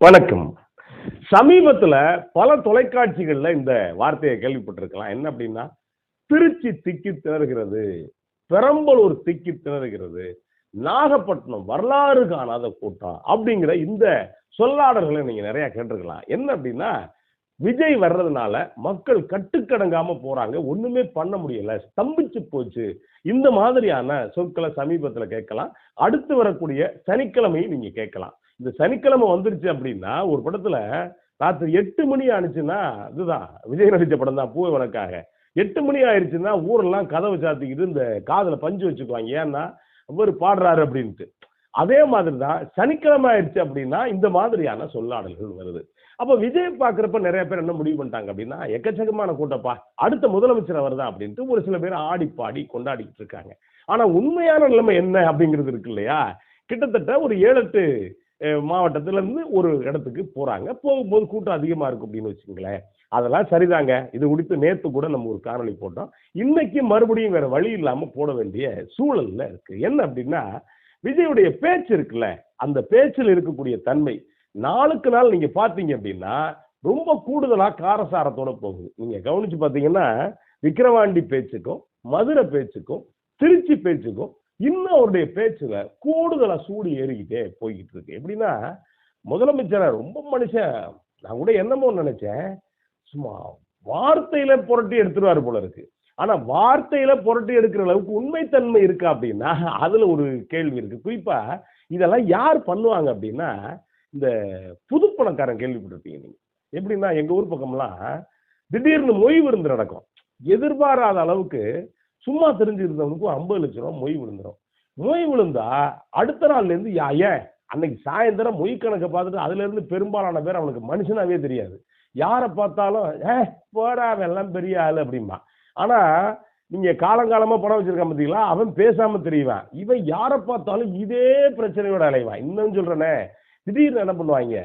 வணக்கம். சமீபத்துல பல தொலைக்காட்சிகள்ல இந்த வார்த்தையை கேள்விப்பட்டிருக்கலாம். என்ன அப்படின்னா திருச்சி திக்கி திணறுகிறது பெரம்பலூர் திக்கி திணறுகிறது நாகப்பட்டினம் வரலாறு காணாத கூட்டம் அப்படிங்கிற இந்த சொல்லாடல்களை நீங்க நிறைய கேட்டிருக்கலாம். என்ன அப்படின்னா விஜய் வர்றதுனால மக்கள் கட்டுக்கடங்காம போறாங்க ஒண்ணுமே பண்ண முடியல ஸ்தம்பிச்சு போச்சு. இந்த மாதிரியான சொற்களை சமீபத்துல கேட்கலாம். அடுத்து வரக்கூடிய சனிக்கிழமையும் நீங்க கேட்கலாம். இந்த சனிக்கிழமை வந்துருச்சு அப்படின்னா ஒரு படத்துல ராத்திரி எட்டு மணி ஆனிச்சுன்னா இதுதான் விஜய் நடிச்ச படம் தான் பூவை வணக்காக எட்டு மணி ஆயிடுச்சுன்னா ஊரெல்லாம் கதவை சாத்திக்கிட்டு இந்த காதல பஞ்சு வச்சுக்குவாங்க. ஏன்னா இவர் பாடுறாரு அப்படின்ட்டு. அதே மாதிரி தான் சனிக்கிழமை ஆயிடுச்சு அப்படின்னா இந்த மாதிரியான சொல்லாடல்கள் வருது. அப்போ விஜய் பார்க்குறப்ப நிறைய பேர் என்ன முடிவு பண்ணிட்டாங்க அப்படின்னா எக்கச்சக்கமான கூட்டப்பா அடுத்த முதலமைச்சர் வருதா அப்படின்ட்டு ஒரு சில பேர் ஆடி பாடி கொண்டாடிக்கிட்டு இருக்காங்க. ஆனால் உண்மையான நிலைமை என்ன அப்படிங்கிறது இருக்கு இல்லையா? கிட்டத்தட்ட ஒரு ஏழு எட்டு மாவட்டத்திலேருந்து ஒரு இடத்துக்கு போகிறாங்க போகும்போது கூட்டம் அதிகமாக இருக்கும் அப்படின்னு வச்சுங்களேன் அதெல்லாம் சரிதாங்க. இது குறித்து நேற்று கூட நம்ம ஒரு காணொலி போட்டோம். இன்னைக்கு மறுபடியும் வேற வழி இல்லாமல் போட வேண்டிய சூழல்ல இருக்கு. என்ன அப்படின்னா விஜயுடைய பேச்சு இருக்குல்ல அந்த பேச்சில் இருக்கக்கூடிய தன்மை. நாளுக்கு நாள் நீங்க பார்த்தீங்க அப்படின்னா ரொம்ப கூடுதலாக காரசாரத்தோட போகுது. நீங்க கவனிச்சு பார்த்தீங்கன்னா விக்கிரவாண்டி பேச்சுக்கும் மதுரை பேச்சுக்கும் திருச்சி பேச்சுக்கும் இன்னும் அவருடைய பேச்சுல கூடுதலா சூடு ஏறிக்கிட்டே போய்கிட்டு இருக்கு. எப்படின்னா முதலமைச்சரை ரொம்ப மனுஷன் நான் கூட என்னமோ நினைச்சேன் சும்மா வார்த்தையில புரட்டி எடுத்துருவாரு போல இருக்கு. ஆனா வார்த்தையில புரட்டி எடுக்கிற அளவுக்கு உண்மைத்தன்மை இருக்கா அப்படின்னா அதுல ஒரு கேள்வி இருக்கு. குறிப்பா இதெல்லாம் யார் பண்ணுவாங்க அப்படின்னா இந்த புது பணக்காரன் கேள்விப்பட்டிருப்பீங்க நீங்க. எப்படின்னா எங்க ஊர் பக்கம்லாம் திடீர்னு மொய் விருந்து நடக்கும். எதிர்பாராத அளவுக்கு சும்மா தெரிஞ்சிருந்தவனுக்கும் ஐம்பது லட்ச ரூபா மொய் விழுந்துரும். மொய் விழுந்தா அடுத்த நாள்லேருந்து யா ஏன்? அன்னைக்கு சாயந்தரம் மொய் கணக்கை பார்த்துட்டு அதுலேருந்து பெரும்பாலான பேர் அவனுக்கு மனுஷனாவே தெரியாது. யாரை பார்த்தாலும் ஏ போடா அவன் எல்லாம் பெரிய ஆள் அப்படிம்பா. ஆனால் நீங்கள் காலங்காலமாக பணம் வச்சிருக்கான் பார்த்தீங்களா அவன் பேசாமல் தெரியவான். இவன் யாரை பார்த்தாலும் இதே பிரச்சனையோட அலைவான். இன்னும் சொல்கிறேனே திடீர்னு என்ன பண்ணுவாங்க?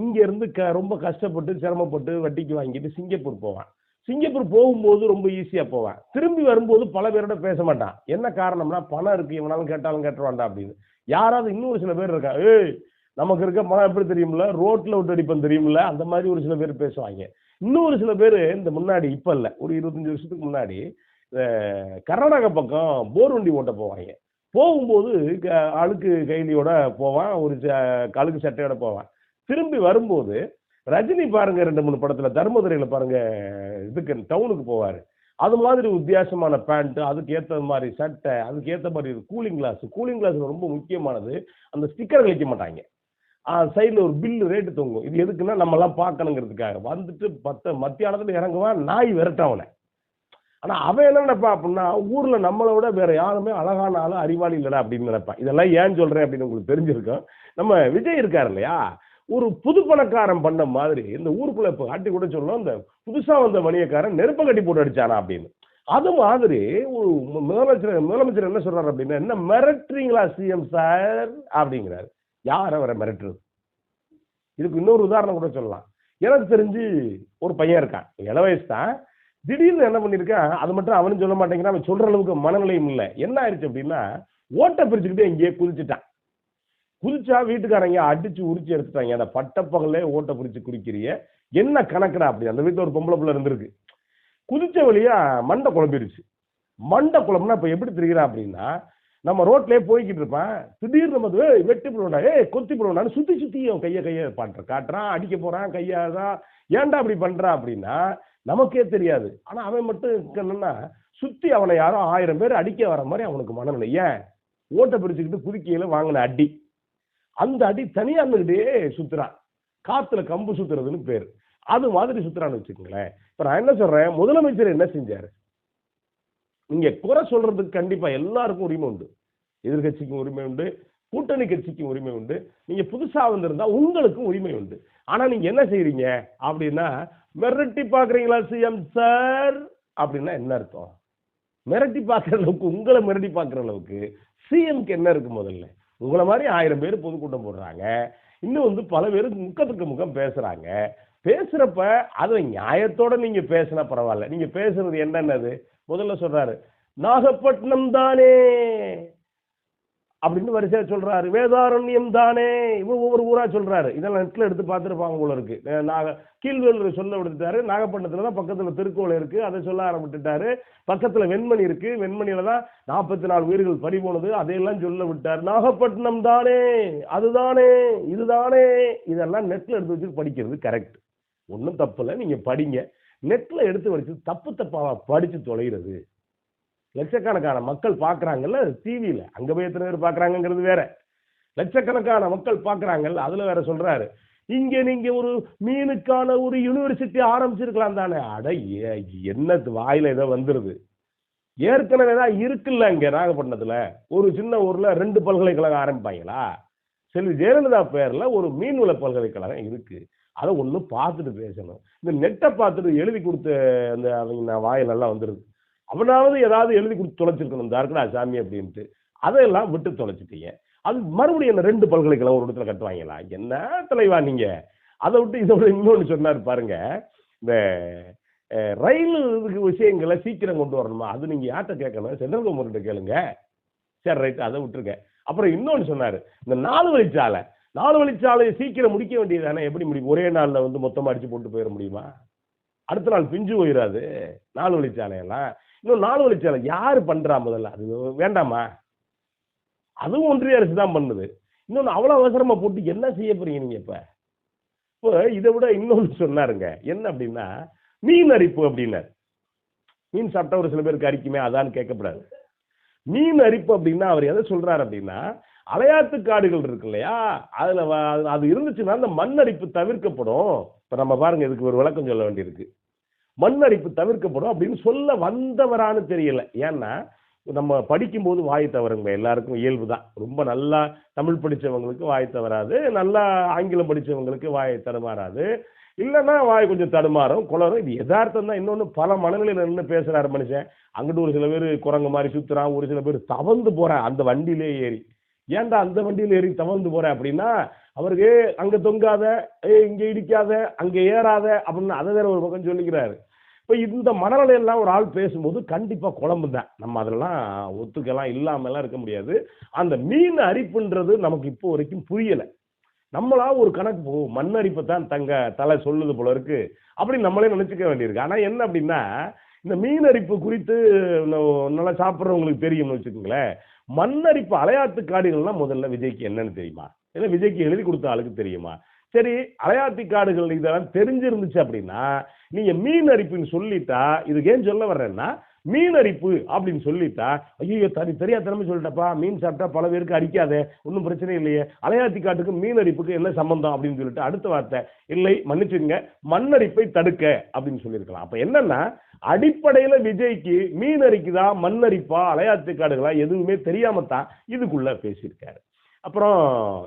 இங்கேருந்து க ரொம்ப கஷ்டப்பட்டு சிரமப்பட்டு வட்டிக்கு வாங்கிட்டு சிங்கப்பூர் போவான். சிங்கப்பூர் போகும்போது ரொம்ப ஈஸியாக போவான். திரும்பி வரும்போது பல பேரோட பேச மாட்டான். என்ன காரணம்னா பணம் இருக்கு இவனாலும் கேட்டாலும் கேட்டுருவான்டா அப்படின்னு. யாராவது இன்னொரு சில பேர் இருக்கா ஏய் நமக்கு இருக்க பணம் எப்படி தெரியுமில்ல ரோட்டில் விட்டு அடிப்பேன் தெரியுமில்ல அந்த மாதிரி ஒரு சில பேர் பேசுவாங்க. இன்னொரு சில பேர் இந்த முன்னாடி இப்போ இல்லை ஒரு இருபத்தஞ்சு வருஷத்துக்கு முன்னாடி கர்நாடகா பக்கம் போர் வண்டி ஓட்ட போவாங்க. போகும்போது க- அழுக்கு கைலியோட போவான் ஒரு ச- அழுக்கு சட்டையோட போவான். திரும்பி வரும்போது ரஜினி பாருங்க ரெண்டு மூணு படத்துல தர்மதுரையில பாருங்க இதுக்கு டவுனுக்கு போவாரு. அது மாதிரி வித்தியாசமான பேண்ட் அதுக்கு ஏத்த மாதிரி சட்டை அதுக்கு ஏத்த மாதிரி கூலிங் கிளாஸ் கூலிங் கிளாஸ் ரொம்ப முக்கியமானது அந்த ஸ்டிக்கர் கழிக்க மாட்டாங்க. சைடில் ஒரு பில்லு ரேட்டு தொங்கும். இது எதுக்குன்னா நம்ம எல்லாம் பார்க்கணுங்கிறதுக்காக. வந்துட்டு பத்த மத்தியானத்துல இறங்குவான் நாய் விரட்டவனை ஆனால் ஆனா அவன் என்ன நினைப்பான் அப்படின்னா ஊர்ல நம்மளை விட வேற யாருமே அழகான ஆளு அறிவாளி இல்லடா அப்படின்னு நினைப்பான். இதெல்லாம் ஏன் சொல்றேன் அப்படின்னு உங்களுக்கு தெரிஞ்சிருக்கும். நம்ம விஜய் இருக்கார் இல்லையா? ஒரு புது பணக்காரன் பண்ண மாதிரி இந்த ஊருக்குள்ள இப்ப காட்டி கூட சொல்லலாம் இந்த புதுசா வந்த மணியக்காரன் நெருப்ப கட்டி போட்டு அடிச்சானா அப்படின்னு. அது மாதிரி ஒரு முதலமைச்சர் முதலமைச்சர் என்ன சொல்றாரு அப்படின்னா என்ன மிரட்டுறீங்களா சிஎம் சார் அப்படிங்கிறாரு. யார் அவரை மிரட்டுறது? இதுக்கு இன்னொரு உதாரணம் கூட சொல்லலாம். எனக்கு தெரிஞ்சு ஒரு பையன் இருக்கான். இள வயசு தான். திடீர்னு என்ன பண்ணியிருக்கான் அது மட்டும் அவனும் சொல்ல மாட்டேங்கிறான் அவன் சொல்ற அளவுக்கு மனநிலையும் இல்லை. என்ன ஆயிடுச்சு அப்படின்னா ஓட்டை பிரிச்சுக்கிட்டு இங்கேயே குதிச்சுட்டான். குறிச்சா வீட்டுக்காரங்க அடிச்சு உரிச்சு எடுத்துட்டாங்க. அந்த பட்டப்பகலே ஓட்டை பிரிச்சு குடிக்கிறிய. என்ன கணக்குடா அப்படி? அந்த வீட்டில் ஒரு பொம்பளை பிள்ளை இருந்திருக்கு. குதிச்ச வழியா மண்டை குழம்பிருச்சு. மண்டை குழம்புனா இப்போ எப்படி தெரிகிறான் அப்படின்னா நம்ம ரோட்லேயே போய்கிட்டு இருப்பான். திடீர்னு நம்ம வந்து, வெட்டி போடுவாடா ஏ கொத்தி போடுவாடான்னு சுத்தி சுத்தி அவன் கையை கையை பாட்டுற காட்டுறான் அடிக்க போறான் கையாதான் ஏன்டா அப்படி பண்றான் அப்படின்னா நமக்கே தெரியாது. ஆனா அவன் மட்டும் என்னன்னா சுத்தி அவனை யாரோ ஆயிரம் பேர் அடிக்க வர மாதிரி அவனுக்கு மனநிலை. ஏன்? ஓட்டை பிரிச்சுக்கிட்டு குதிக்கையில வாங்கின அடி. அந்த அடி தனியா இருந்துகிட்டே சுத்துறான் காத்துல கம்பு சுத்துறதுன்னு பேர். அது மாதிரி சுத்துறான்னு வச்சுக்கோங்களேன். இப்ப நான் என்ன சொல்றேன்? முதலமைச்சர் என்ன செஞ்சாரு? நீங்க குறை சொல்றதுக்கு கண்டிப்பா எல்லாருக்கும் உரிமை உண்டு. எதிர்கட்சிக்கும் உரிமை உண்டு. கூட்டணி கட்சிக்கும் உரிமை உண்டு. நீங்க புதுசா வந்திருந்தா உங்களுக்கும் உரிமை உண்டு. ஆனா நீங்க என்ன செய்கிறீங்க அப்படின்னா மிரட்டி பாக்குறீங்களா சிஎம் சார்? அப்படின்னா என்ன அர்த்தம்? மிரட்டி பார்க்குற அளவுக்கு உங்களை மிரட்டி பார்க்குற அளவுக்கு சிஎம்க்கு என்ன இருக்கு முதல்ல? உங்களை மாதிரி ஆயிரம் பேர் பொதுக்கூட்டம் போடுறாங்க. இன்னும் வந்து பல பேர் முக்கத்துக்கு முகம் பேசுறாங்க. பேசுறப்ப அதை நியாயத்தோட நீங்க பேசினா பரவாயில்ல. நீங்க பேசுறது என்னென்னது? முதல்ல சொல்றாரு நாகப்பட்டினம் தானே? அப்படின்னு வரிசையா சொல்றாரு. வேதாரண்யம் தானே? இவ்வளவு ஒவ்வொரு ஊரா சொல்றாரு. இதெல்லாம் நெட்ல எடுத்து பார்த்துருப்பாங்க போல இருக்கு. நாக கீழ்வேலூர் சொல்ல விடுத்துட்டாரு நாகப்பட்டினத்துல தான் பக்கத்துல திருக்கோள் இருக்கு. அதை சொல்ல ஆரம்பிட்டுட்டாரு பக்கத்துல வெண்மணி இருக்கு. வெண்மணியில தான் நாற்பத்தி நாலு உயிர்கள் பறி போனது. அதையெல்லாம் சொல்ல விட்டார். நாகப்பட்டினம் தானே? அதுதானே இதுதானே இதெல்லாம் நெட்ல எடுத்து வச்சு படிக்கிறது கரெக்ட் ஒன்றும் தப்பு இல்லை. நீங்க படிங்க. நெட்ல எடுத்து வச்சு தப்பு தப்பாவா படிச்சு தொலைகிறது. லட்சக்கணக்கான மக்கள் பார்க்குறாங்கல்ல டிவியில் அங்கே போய் எத்தனை பேர் பார்க்குறாங்கங்கிறது வேற. லட்சக்கணக்கான மக்கள் பார்க்குறாங்கல்ல அதில் வேற சொல்கிறாரு இங்கே நீங்கள் ஒரு மீனுக்கான ஒரு யூனிவர்சிட்டி ஆரம்பிச்சிருக்கலாம் தானே. அட ஏ- என்னது ஏதோ வந்துடுது ஏற்கனவே தான் இருக்குல்ல இங்கே நாகப்பட்டினத்தில். ஒரு சின்ன ஊரில் ரெண்டு பல்கலைக்கழகம் ஆரம்பிப்பாங்களா? செல்வி ஜெயலலிதா பேரில் ஒரு மீன்வள பல்கலைக்கழகம் இருக்குது அதை ஒன்று பார்த்துட்டு பேசணும். இந்த நெட்டை பார்த்துட்டு எழுதி கொடுத்த அந்த அவங்க நான் வாயிலெல்லாம் வந்துருது. அவனாவது ஏதாவது எழுதி கொடுத்து தொலைச்சிருக்கணும். இந்த சாமி அப்படின்ட்டு. அதையெல்லாம் விட்டு தொலைச்சிட்டீங்க. அது மறுபடியும் என்ன ரெண்டு பல்கலைக்கழகம் ஒரு இடத்துல கட்டுவாங்களா? என்ன தலைவா நீங்க? அதை விட்டு இதை இன்னொன்று சொன்னார் பாருங்க. இந்த ரயில் விஷயங்களை சீக்கிரம் கொண்டு வரணுமா? அது நீங்க யார்கிட்ட கேட்கணும்? சென்ட்ரல் கவர்மெண்ட் கேளுங்க. சரி ரைட் அதை விட்டுருங்க. அப்புறம் இன்னொன்று சொன்னார். இந்த நாலு வழிச்சாலை. நாலு வழிச்சாலையை சீக்கிரம் முடிக்க வேண்டியது தானே? எப்படி முடியும்? ஒரே நாளில் வந்து மொத்தமாக அடித்து போட்டு போயிட முடியுமா? அடுத்த நாள் பிஞ்சு போயிடாது நாலு வழிச்சாலையெல்லாம் இன்னும் நாலு வழிச்சாலை யார் பண்ணுறா முதல்ல? அது வேண்டாமா? அதுவும் ஒன்றிய அரசு தான் பண்ணுது. இன்னொன்று அவ்வளோ அவசரமாக போட்டு என்ன செய்ய போறீங்க நீங்கள் இப்போ? இப்போ இதை விட இன்னொன்று சொன்னாருங்க. என்ன அப்படின்னா மீன் அரிப்பு அப்படின்னார். மீன் சாப்பிட்டா ஒரு சில பேருக்கு அரிக்குமே அதான்னு கேட்கப்படாது. மீன் அரிப்பு அப்படின்னா அவர் எதை சொல்றாரு அப்படின்னா அலையாத்து காடுகள் இருக்கு இல்லையா? அதுல அது- இருந்துச்சுன்னா அந்த மண் அரிப்பு தவிர்க்கப்படும். இப்போ நம்ம பாருங்க இதுக்கு ஒரு விளக்கம் சொல்ல வேண்டியிருக்கு. மண்ணரிப்பு தவிர்க்கப்படும் அப்படின்னு சொல்ல வந்தவரான்னு தெரியல. ஏன்னா நம்ம படிக்கும்போது வாய் தவறுங்க. எல்லாருக்கும் இயல்பு தான். ரொம்ப நல்லா தமிழ் படித்தவங்களுக்கு வாய் தவறாது. நல்லா ஆங்கிலம் படித்தவங்களுக்கு வாய் தடுமாறாது. இல்லைன்னா வாய் கொஞ்சம் தடுமாறும் குளரும் இது யதார்த்தம் தான். இன்னொன்று பல மனநிலையில் நின்று பேசுகிறாரு மனுஷன். அங்கிட்டு ஒரு சில பேர் குரங்கு மாதிரி சுற்றுறான் ஒரு சில பேர் தவந்து போகிறேன் அந்த வண்டியிலே ஏறி. ஏன்டா அந்த வண்டியில ஏறி தவந்து போகிறேன் அப்படின்னா அவருக்கு அங்கே தொங்காத ஏய் இடிக்காத அங்கே ஏறாத அப்படின்னு அதை வேற ஒரு பக்கம் சொல்லிக்கிறாரு. இப்போ இந்த மனநிலையெல்லாம் ஒரு ஆள் பேசும்போது கண்டிப்பாக குழம்பு தான் நம்ம அதெல்லாம் ஒத்துக்கலாம் இல்லாமலாம் இருக்க முடியாது. அந்த மீன் அரிப்புன்றது நமக்கு இப்போ வரைக்கும் புரியலை. நம்மளா ஒரு கணக்கு போ மண் அரிப்பை தான் தங்க தலை சொல்லுது போல இருக்கு அப்படி நம்மளே நினைச்சுக்க வேண்டியிருக்கு. ஆனால் என்ன அப்படின்னா இந்த மீன் அரிப்பு குறித்து நல்லா சாப்பிட்றவங்களுக்கு தெரியும்னு வச்சுக்கோங்களேன். மண்ணரிப்பு அலையாத்து காடுகள்லாம் முதல்ல விஜய்க்கு என்னன்னு தெரியுமா? இல்லை விஜய்க்கு எழுதி கொடுத்த ஆளுக்கு தெரியுமா? சரி அலையாத்தி காடுகள் இதெல்லாம் தெரிஞ்சிருந்துச்சு அப்படின்னா நீங்க மீன் அரிப்புன்னு சொல்லிட்டா இதுக்கு ஏன் சொல்ல வர்றேன்னா மீன் அரிப்பு அப்படின்னு சொல்லிட்டா ஐயோ தனி தெரியாதனமே சொல்லிட்டப்பா மீன் சாப்பிட்டா பல பேருக்கு அரிக்காதே ஒன்றும் பிரச்சனை இல்லையே அலையாத்தி காட்டுக்கு மீன் அரிப்புக்கு என்ன சம்பந்தம் அப்படின்னு சொல்லிட்டு அடுத்த வார்த்தை இல்லை மன்னிச்சுங்க மண்ணரிப்பை தடுக்க அப்படின்னு சொல்லியிருக்கலாம். அப்போ என்னன்னா அடிப்படையில் விஜய்க்கு மீன் அரிக்குதா மண்ணரிப்பா அலையாத்தி காடுகளா எதுவுமே தெரியாம தான் இதுக்குள்ள பேசியிருக்காரு. அப்புறம்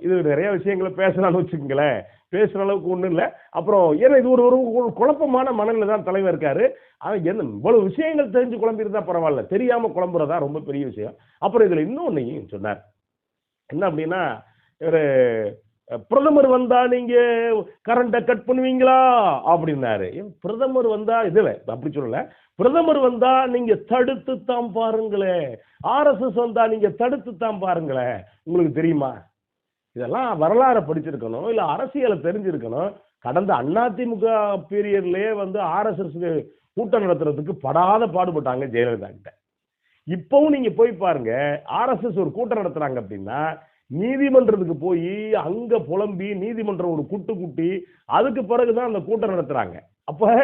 இது நிறைய விஷயங்களை பேசலாம்னு வச்சுக்கோங்களேன். பேசுற அளவுக்கு ஒன்றும் இல்லை. அப்புறம் ஏன்னா இது ஒரு ஒரு குழப்பமான மனநிலை தான் தலைவர் இருக்காரு. அவன் என்ன இவ்வளவு விஷயங்கள் தெரிஞ்சு குழம்பியிருந்தா பரவாயில்ல. தெரியாம குழம்புறதா ரொம்ப பெரிய விஷயம். அப்புறம் இதில் இன்னொன்னையும் சொன்னார். என்ன அப்படின்னா ஒரு பிரதமர் வந்தா நீங்க கரண்ட்டை கட் பண்ணுவீங்களா? அப்படின்னாரு. பிரதமர் வந்தா இதுல அப்படி சொல்லல. பிரதமர் வந்தா நீங்க தடுத்து தான் பாருங்களேன் ஆர்எஸ்எஸ் வந்தா நீங்க தடுத்து தான் பாருங்களேன் உங்களுக்கு தெரியுமா? இதெல்லாம் வரலாறை படிச்சிருக்கணும். இல்ல அரசியலை தெரிஞ்சிருக்கணும். கடந்த அதிமுக பீரியட்லயே வந்து ஆர்எஸ்எஸ் கூட்டம் நடத்துறதுக்கு படாத பாடுபட்டாங்க ஜெயலலிதா கிட்ட இப்பவும் நீங்க போய் பாருங்க ஆர்எஸ்எஸ் ஒரு கூட்டம் நடத்துறாங்க அப்படின்னா நீதிமன்றத்துக்கு போய் அங்க புலம்பி நீதிமன்றம் ஒரு குட்டு குட்டி அதுக்கு பிறகுதான் அந்த கூட்டம் நடத்துறாங்க. அப்ப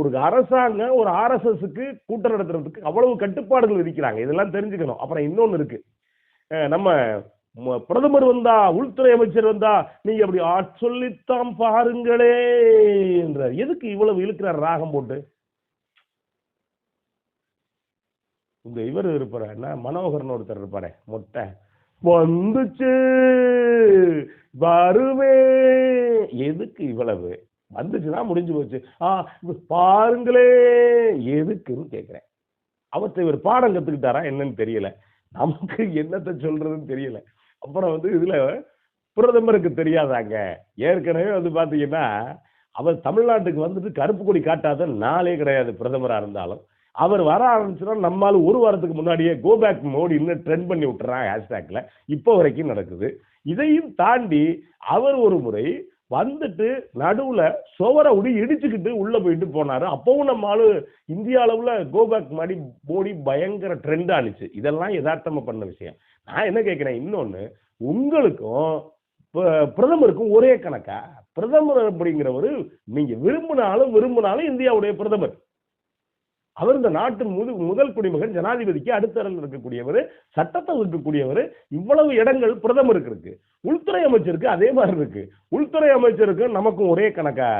ஒரு அரசாங்கம் ஒரு ஆர்எஸ்எஸ்க்கு கூட்டம் நடத்துறதுக்கு அவ்வளவு கட்டுப்பாடுகள் விதிக்கிறாங்க. இதெல்லாம் தெரிஞ்சுக்கணும். அப்புறம் இன்னொன்னு இருக்கு. நம்ம பிரதமர் வந்தா உள்துறை அமைச்சர் வந்தா நீங்க அப்படி சொல்லித்தான் பாருங்களே என்றார். எதுக்கு இவ்வளவு இழுக்கிறார் ராகம் போட்டு? இந்த இவர் இருப்பாரு என்ன? மனோகர்னு ஒருத்தர் இருப்பாரு மொட்டை. வந்துச்சு. வருவே எதுக்கு இவ்வளவு? வந்துச்சுன்னா முடிஞ்சு போச்சு. ஆ பாருங்களே. எதுக்குன்னு கேட்குறேன் அவற்றை இவர் பாடம் கற்றுக்கிட்டாரா என்னன்னு தெரியல. நமக்கு என்னத்தை சொல்றதுன்னு தெரியல. அப்புறம் வந்து இதில் பிரதமருக்கு தெரியாதாங்க. ஏற்கனவே வந்து பார்த்தீங்கன்னா அவர் தமிழ்நாட்டுக்கு வந்துட்டு கருப்பு கொடி காட்டாத நாளே கிடையாது பிரதமராக இருந்தாலும். அவர் வர ஆரம்பிச்சுன்னா நம்மால் ஒரு வாரத்துக்கு முன்னாடியே கோபேக் மோடி இன்னும் ட்ரெண்ட் பண்ணி விட்டுறான் ஹேஷ்டேக்கில் இப்போ வரைக்கும் நடக்குது. இதையும் தாண்டி அவர் ஒரு முறை வந்துட்டு நடுவில் சுவரை உடி இடிச்சுக்கிட்டு உள்ளே போயிட்டு போனார். அப்பவும் நம்ம ஆளு இந்திய அளவில் கோபேக் மாதிரி மோடி பயங்கர ட்ரெண்ட் ஆனிச்சு இதெல்லாம் யதார்த்தமாக பண்ண விஷயம். நான் என்ன கேட்குறேன் இன்னொன்று உங்களுக்கும் ப- பிரதமருக்கும் ஒரே கணக்கா? பிரதமர் அப்படிங்கிறவர் நீங்கள் விரும்பினாலும் விரும்பினாலும் இந்தியாவுடைய பிரதமர். அவர் இந்த நாட்டின் முது முதல் குடிமகன் ஜனாதிபதிக்கு அடுத்தரில் இருக்கக்கூடியவர் சட்டத்தில் இருக்கக்கூடியவர் இவ்வளவு இடங்கள் பிரதமருக்கு இருக்கு. உள்துறை அமைச்சருக்கு அதே மாதிரி இருக்கு. உள்துறை அமைச்சருக்கு நமக்கும் ஒரே கணக்கா?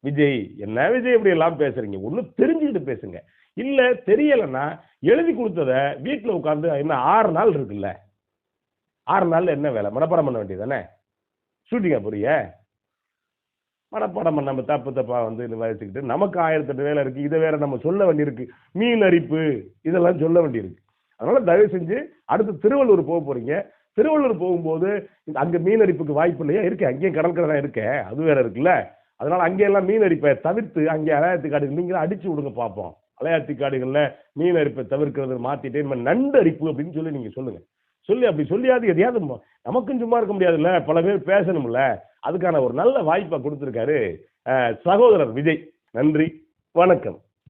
விஜய். என்ன விஜய் இப்படி எல்லாம் பேசுறீங்க? ஒண்ணு தெரிஞ்சுக்கிட்டு பேசுங்க. இல்ல தெரியலைன்னா எழுதி கொடுத்தத வீட்டுல உட்கார்ந்து என்ன ஆறு நாள் இருக்குல்ல? ஆறு நாள் என்ன வேலை? மனப்பாடம் பண்ண வேண்டியதானே ஷூட்டிங்கா புரிய மனப்பாடம் நம்ம தப்பு தப்பா வந்து இது வச்சுக்கிட்டு நமக்கு ஆயிரத்தெட்டு வேலை இருக்கு. இதை வேற நம்ம சொல்ல வேண்டியிருக்கு. மீன் அரிப்பு இதெல்லாம் சொல்ல வேண்டியிருக்கு. அதனால தயவு செஞ்சு அடுத்து திருவள்ளூர் போக போறீங்க. திருவள்ளூர் போகும்போது இந்த அங்க மீன் அரிப்புக்கு வாய்ப்பு இல்லையா? இருக்கு. அங்கேயும் கடற்கரை தான் இருக்கே. அது வேற இருக்குல்ல. அதனால அங்கேயெல்லாம் மீன் அரிப்பை தவிர்த்து அங்கே அலையாத்தி காடுகள் நீங்களும் அடிச்சு விடுங்க பார்ப்போம் அலையாத்தி காடுகள்ல மீன் அரிப்பை தவிர்க்கிறது மாத்திட்டு நம்ம நண்டு அரிப்பு அப்படின்னு சொல்லி நீங்க சொல்லுங்க. சொல்லி அப்படி சொல்லியாவது எதையாவது நமக்கும் சும்மா இருக்க முடியாதுல்ல. பல பேர் பேசணும்ல. அதுக்கான ஒரு நல்ல வாய்ப்பை கொடுத்துருக்காரு சகோதரர் விஜய். நன்றி வணக்கம்.